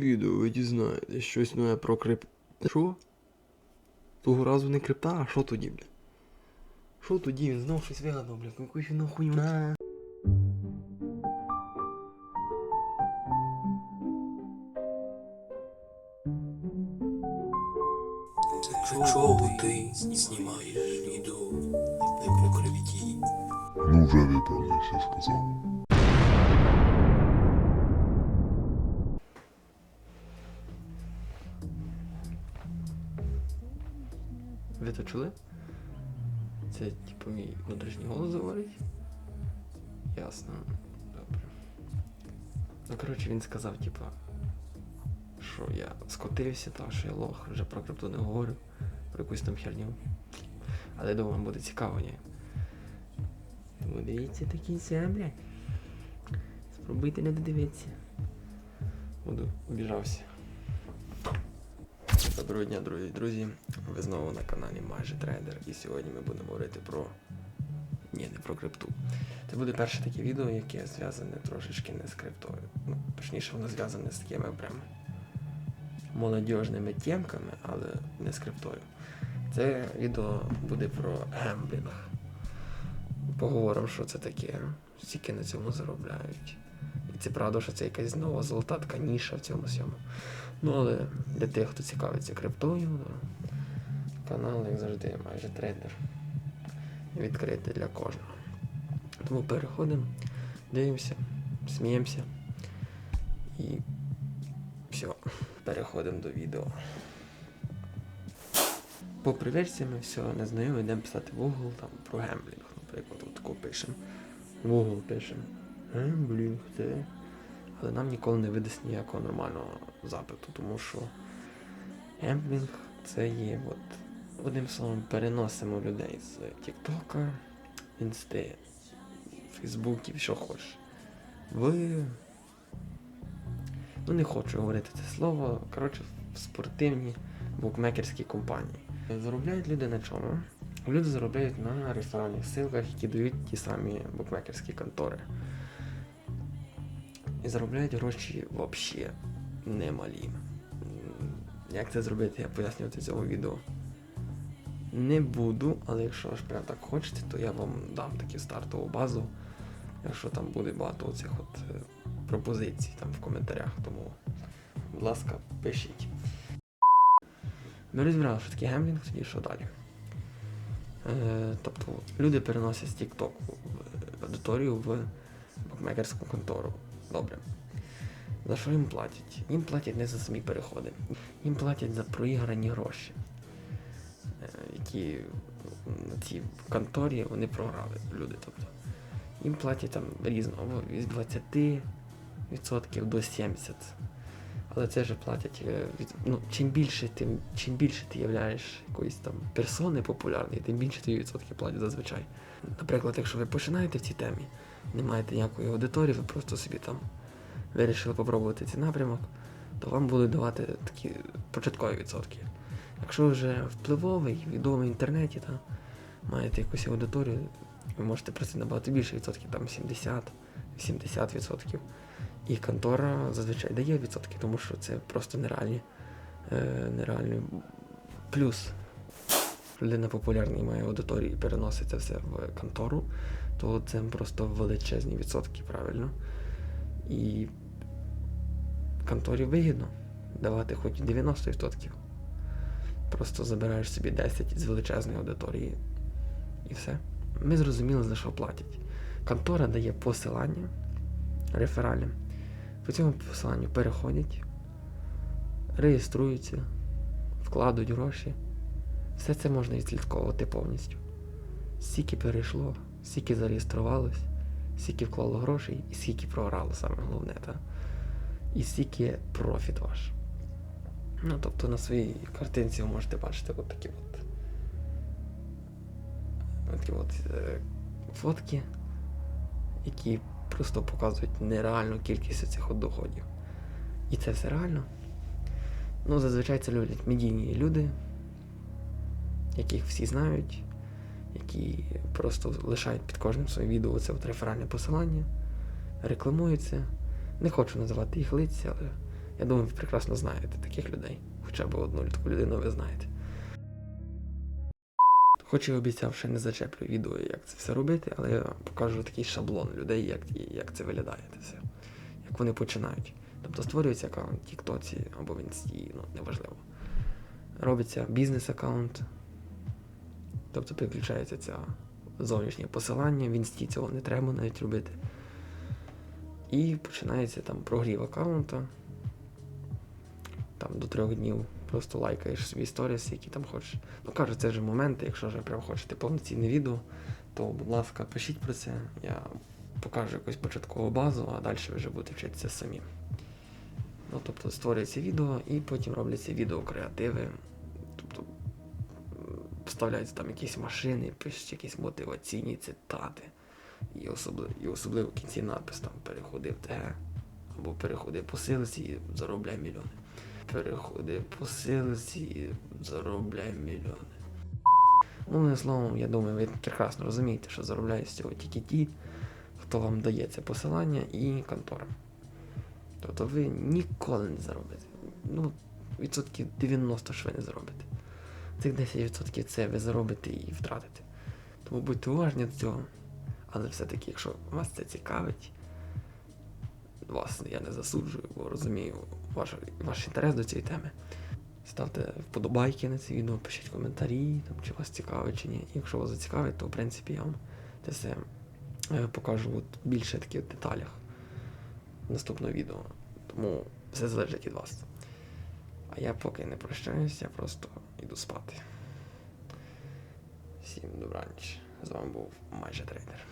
відео ви дізнаєтесь щось нове про крип... Що? Того разу не крипта, а що тоді, бля? Що тоді? Він знов щось вигадав, бля, якусь він нахуй на. Чого ти знімаєш відео не про кривіті? Ну вже виправився, сказав. Ви то чули? Це типу мій внутрішній голос говорить? Ясно. Добре. Ну коротше він сказав, типа, що я скотився, та що я лох, вже про крипту не говорю, про якусь там херню. Але думаю, вам буде цікаво, ні? Тому дивіться до кінця, блядь. Спробуйте не додивитися. Буду обіжався. Доброго дня, друзі. Друзі. Ви знову на каналі Майже Трейдер. І сьогодні ми будемо говорити про. Ні, не про крипту. Це буде перше таке відео, яке зв'язане трошечки не з криптою. Ну, точніше, воно зв'язане з такими прям молодіжними темками, але не з криптою. Це відео буде про гемблінг. Поговоримо, що це таке, скільки на цьому заробляють. І це правда, що це якась нова золота така ніша в цьому всьому. Ну, але для тих, хто цікавиться криптою, то канал, як завжди, майже трейдер. Відкритий для кожного. Тому переходимо, дивимося, сміємося. І все, переходимо до відео. По привичці ми все не знайомі, йдемо писати в Google там, про гемблінг, наприклад, от таку пишемо. В Google пишемо. Гемблінг, це але нам ніколи не видасть ніякого нормального запиту, тому що гемблінг це є, от, одним словом, переносимо людей з Тіктока, Інсти, Фейсбуків, що хочеш. Ви. Ну не хочу говорити це слово. Коротше, в спортивні букмекерські компанії. Заробляють люди на чому? Люди заробляють на реферальних силках, які дають ті самі букмекерські контори. І заробляють гроші взагалі немалі. Як це зробити, я пояснювати в цьому відео. Не буду, але якщо ж прям так хочете, то я вам дам таку стартову базу, якщо там буде багато оцих от е, пропозицій там в коментарях. Тому, будь ласка, пишіть. Ми розібрали, що таке гемблінг, тоді що далі. Е, тобто люди переносять з TikTok в аудиторію в букмекерську контору. Добре. За що їм платять? Їм платять не за самі переходи. Їм платять за проіграні гроші, е, які на цій конторі вони програли люди. Тобто. Їм платять там різно, від 20% до 70%. Але це вже платять е, від. Ну, чим більше тим, чим більше ти являєш якоїсь там персони популярної, тим більше тобі відсотки платять зазвичай. Наприклад, якщо ви починаєте в цій темі, не маєте ніякої аудиторії, ви просто собі там вирішили попробувати цей напрямок, то вам будуть давати такі початкові відсотки. Якщо вже впливовий, відомий в інтернеті, та маєте якусь аудиторію, ви можете просити набагато більше відсотків, там 70-80 відсотків. І контора зазвичай дає відсотки, тому що це просто нереальні, е, нереальний плюс. Людина популярна і має аудиторію і переносить це все в контору, то це просто величезні відсотки, правильно. І конторі вигідно давати хоч 90%. Просто забираєш собі 10 з величезної аудиторії і все. Ми зрозуміли, за що платять. Контора дає посилання реферальним. По цьому посиланню переходять, реєструються, вкладуть гроші. Все це можна відслідковувати повністю. Скільки перейшло, скільки зареєструвалось, скільки вклало грошей і скільки програло, саме головне, та? і скільки профіт ваш. Ну, тобто на своїй картинці ви можете бачити от такі от, такі от е, фотки, які просто показують нереальну кількість цих от доходів. І це все реально. Ну, зазвичай це люблять медійні люди, яких всі знають, які просто лишають під кожним своїм відео це от реферальне посилання, рекламуються. Не хочу називати їх лиця, але Я думаю, ви прекрасно знаєте таких людей. Хоча б одну таку людину ви знаєте. Хоч і обіцяв, що не зачеплю відео, як це все робити, але я покажу такий шаблон людей, як, як це виглядає це все. Як вони починають. Тобто створюється аккаунт в Тіктоці або в Інсті, ну неважливо. Робиться бізнес-аккаунт, тобто підключається ця зовнішнє посилання, в інсті цього не треба навіть робити. І починається там прогрів аккаунта. Там до трьох днів просто лайкаєш свої сторіс, які там хочеш. Ну кажу, це вже моменти, якщо вже прям хочете повноцінне відео, то будь ласка, пишіть про це. Я покажу якусь початкову базу, а далі ви вже будете вчитися самі. Ну, тобто створюється відео і потім робляться відеокреативи. Тобто вставляються там якісь машини, пишуть якісь мотиваційні цитати. І особливо, і особливо в кінці надпис там переходи в ТГ або переходи по силці і заробляй мільйони. Переходи по силці і заробляй мільйони. Ну, одним словом, я думаю, ви прекрасно розумієте, що заробляють з цього тільки ті, хто вам дає це посилання і контора. Тобто ви ніколи не заробите. Ну, відсотків 90 ж ви не заробите. Цих 10% це ви заробите і втратите. Тому будьте уважні до цього. Але все-таки, якщо вас це цікавить, вас я не засуджую, бо розумію ваш, ваш інтерес до цієї теми. Ставте вподобайки на це відео, пишіть коментарі, там, чи вас цікавить, чи ні. Якщо вас зацікавить, то в принципі я вам це все е, покажу от більше деталях в наступного відео. Тому все залежить від вас. А я поки не прощаюсь, я просто йду спати. Всім добраніч. З вами був майже трейдер.